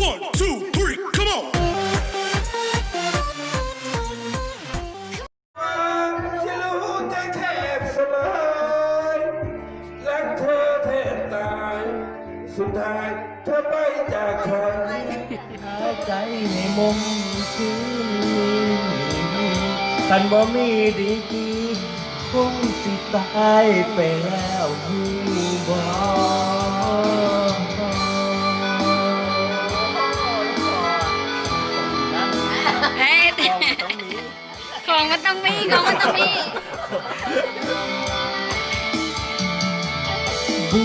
One, two, three, come on. ที่รู้ใจแทบสลายรักเธอแทบตาย สุดท้ายเธอไปจากฉันหายใจให้มคืนคันบ่มีดีกีคงสิตายไปแล้วหูบ่ องมันต้องมีของมันต้องมีบู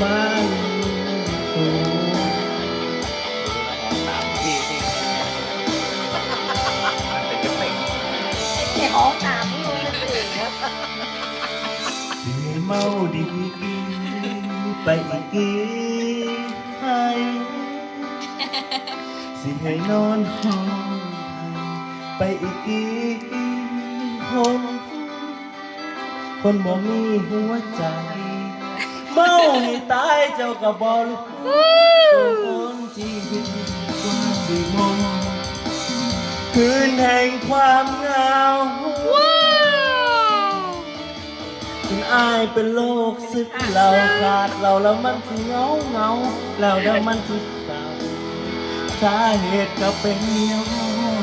บ้านตูตามพี่ที่มันเป็นจะเป็นเดี๋ยวของตามพี่คนอื่นครับสิให้เมาดีไปอีก สิให้นอนห้องไปอีกกี่คนคนบ่มีหัวใจ เมาให้ตายเจ้ากับบอลูกตัวคนชีวิตกว่าสิมองคืนแห่งความเหงาว้าวเป็นอายเป็นโลกซึกเราขาดเราแล้วมันสิเหงาเหงาแล้วแล้วมันสิเศร้า สาเหตุก็เป็นย้อ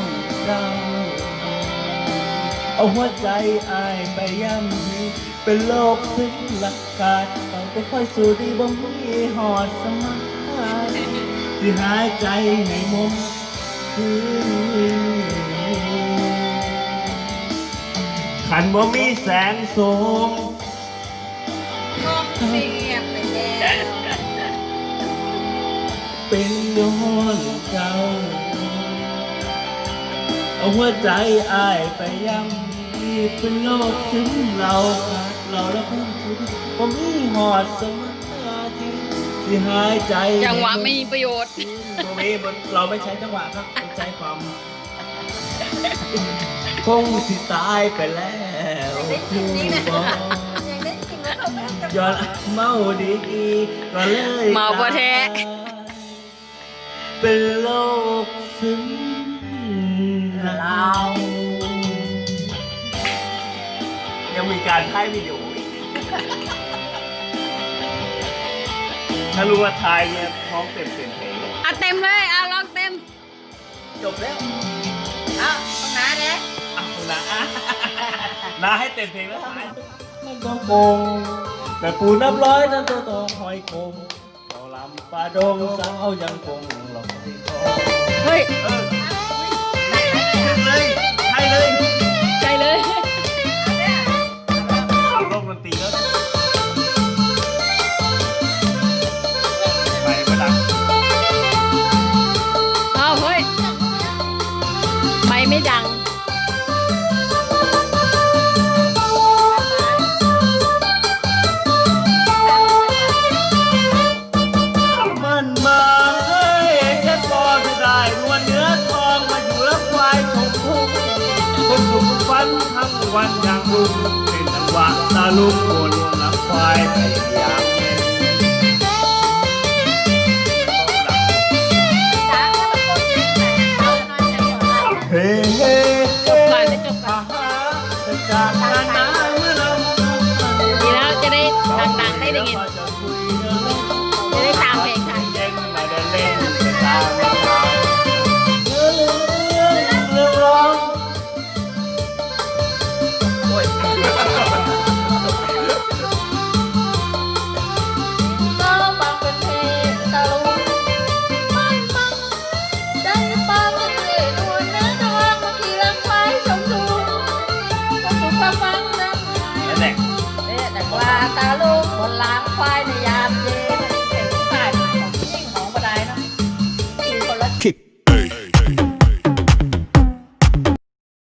นเจ้าเอาหัวใจอายไปย่ำยีเป็นโลกซึกหลักขาดไปค่อยสู่ดีบ่มีหอดสมาธิที่หายใจให้มมคืนขันบ่มีแสงโสม เป็นย้อนเจ้า เอาหัวใจอายไปย่ำยีเป็นโลกถึงเราขาดเราแล้วเพิ่งคิดผมมีหอดสมาธิที่หายใจจังหวะไม่มีประโยชน์ตรงนี้มันเราไม่ใช้จังหวะครับเราใช้ความคงสิตายไปแล้วผู้บอกยังได้กินแล้วเราไม่จะย้อนเมาดีกีก็เลยเมาบ่แท้ เป็นโลกซึ้งเรายังมีการถ่ายวิดีโออีกถ้ารู้ว่าถ่ายเนี่ยท้องเต็มเต็มเพลงอะเต็มเลยอะลองเต็ม จบแล้วอ้าวตรงนั้นเด้เอาละอะนาให้เต็มเพลงแล้วถ่ายมันก็โกงแต่ปูนับร้อยนั้นตัวโตหอยคงเราลำ ปลาดงสาวยังคงลอยคอเฮ้ยเออเลย วันอย่างลุงเป็นจังหวะตาลุงบนหลังควายไปอย่างเย็นเฮ้เฮ้เฮ้ก่อนจะจบก่อนอาหาจากนานนาเมื่อเราดีแล้วจะได้ดังๆได้ได้ยินจะ ก็